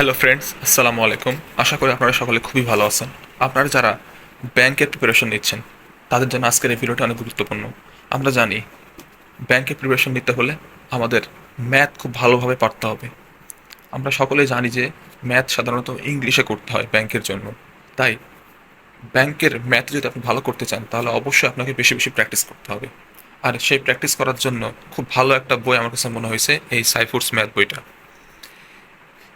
Hello friends আসসালামু আলাইকুম। আশা করি আপনারা সকলে খুবই ভালো আছেন। আপনারা যারা ব্যাংকের প্রিপারেশন নিচ্ছেন, তাদের জন্য আজকের এই ভিডিওটা অনেক গুরুত্বপূর্ণ। আমরা জানি, ব্যাংকের প্রিপারেশন নিতে হলে আমাদের ম্যাথ খুব ভালোভাবে পারতে হবে। আমরা সকলে জানি যে ম্যাথ সাধারণত ইংলিশে করতে হয় ব্যাংকের জন্য। তাই, ব্যাংকের ম্যাথ যদি আপনি ভালো করতে চান, তাহলে অবশ্যই আপনাকে বেশি বেশি প্র্যাকটিস করতে হবে। আর সেই প্র্যাকটিস করার জন্য খুব ভালো একটা বই আমার কাছে মনে হয়েছে, এই সাইফুরস ম্যাথ বইটা।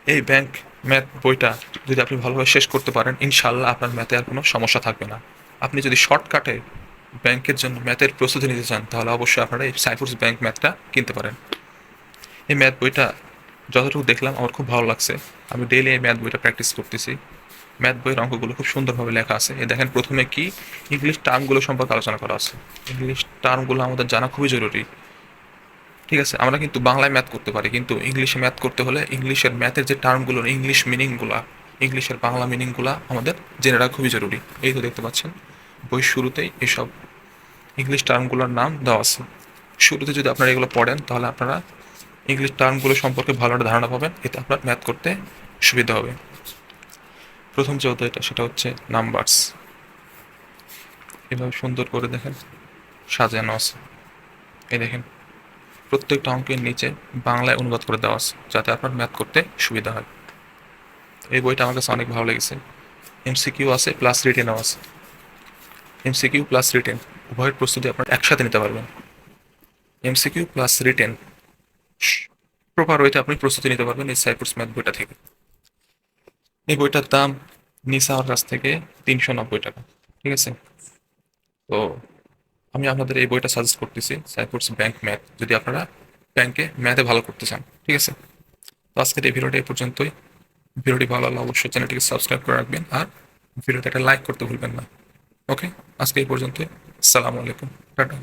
এই ব্যাংক ম্যাথ বইটা যদি আপনি ভালোভাবে শেষ করতে পারেন ইনশাল্লাহ আপনার ম্যাথে আর কোনো সমস্যা থাকবে না। আপনি যদি শর্টকাটে ব্যাংকের জন্য ম্যাথের প্রস্তুতি নিতে চান, তাহলে অবশ্যই আপনারা এই সাইফুরস ব্যাংক ম্যাথটা কিনতে পারেন। এই ম্যাথ বইটা যতটুকু দেখলাম, আমার খুব ভালো লাগছে। আমি ডেইলি এই ম্যাথ বইটা প্র্যাকটিস করতেছি। ম্যাথ বইয়ের অঙ্কগুলো খুব সুন্দরভাবে লেখা আছে। এই দেখেন প্রথমে কি ইংলিশ টার্মগুলো সম্পর্কে আলোচনা করা আছে। ইংলিশ টার্মগুলো আমাদের জানা খুবই জরুরি। ঠিক আছে, আমরা কিন্তু বাংলায় ম্যাথ করতে পারি, কিন্তু ইংলিশে ম্যাথ করতে হলে ইংলিশের ম্যাথের যে টার্মগুলো ইংলিশ মিনিংগুলো ইংলিশের বাংলা মিনিংগুলো আমাদের জেনে রাখা খুবই জরুরি। এই তো দেখতে পাচ্ছেন, বই শুরুতেই এসব ইংলিশ টার্মগুলোর নাম দেওয়া আছে। শুরুতে যদি আপনারা এগুলো পড়েন, তাহলে আপনারা ইংলিশ টার্মগুলো সম্পর্কে ভালো একটা ধারণা পাবেন, এতে আপনার ম্যাথ করতে সুবিধা হবে। প্রথম যে অধ্যায়টা সেটা হচ্ছে নাম্বারস এভাবে সুন্দর করে দেখেন, সাজানো আছে। এই দেখেন প্রত্যেকটা অঙ্কের নিচে বাংলায় অনুবাদ করে দেওয়া আছে, যাতে আপনার ম্যাথ করতে সুবিধা হয়। এই বইটা আমার কাছে অনেক ভালো লেগেছে। এমসিকিউ আছে প্লাস রিটেনও আছে। এমসিকিউ প্লাস রিটেন উভয়ের প্রস্তুতি আপনার একসাথে নিতে পারবেন। এমসিকিউ প্লাস রিটেন প্রপার ওয়েতে আপনি প্রস্তুতি নিতে পারবেন এই সাইফুরস ম্যাথ বইটা থেকে। এই বইটার দাম নিসা আমার কাছ থেকে তিনশো নব্বই টাকা, ঠিক আছে? তো আমি আপনাদের এই বইটা সাজেস্ট করতেছি সাইফোর্স ব্যাংক ম্যাথ যদি আপনারা ব্যাংকে ম্যাথে ভালো করতে চান, ঠিক আছে? তো আজকের এই ভিডিওটা এই পর্যন্তই। ভিডিওটি ভালো লাগলে অবশ্যই চ্যানেলটিকে সাবস্ক্রাইব করে রাখবেন আর ভিডিওতে একটা লাইক করতে ভুলবেন না। ওকে আজকে এই পর্যন্তই। আসসালামু আলাইকুম। টাটা।